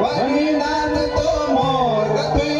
વનીનાથ તો મોર ગતું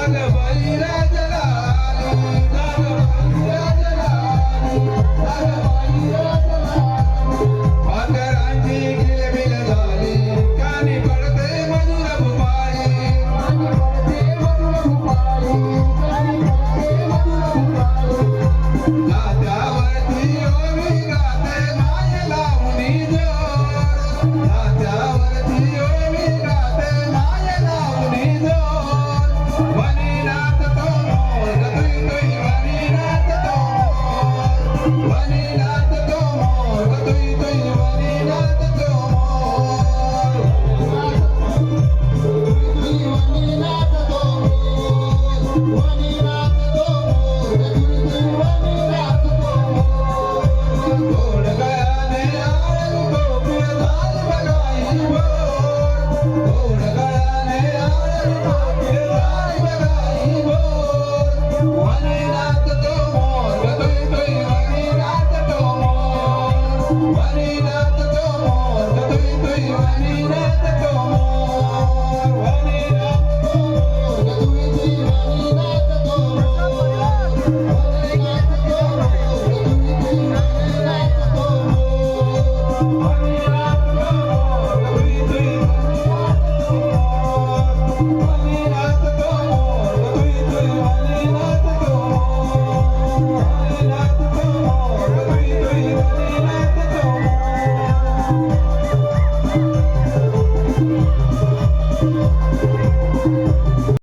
Nada, vai te ouvir, nada. Oh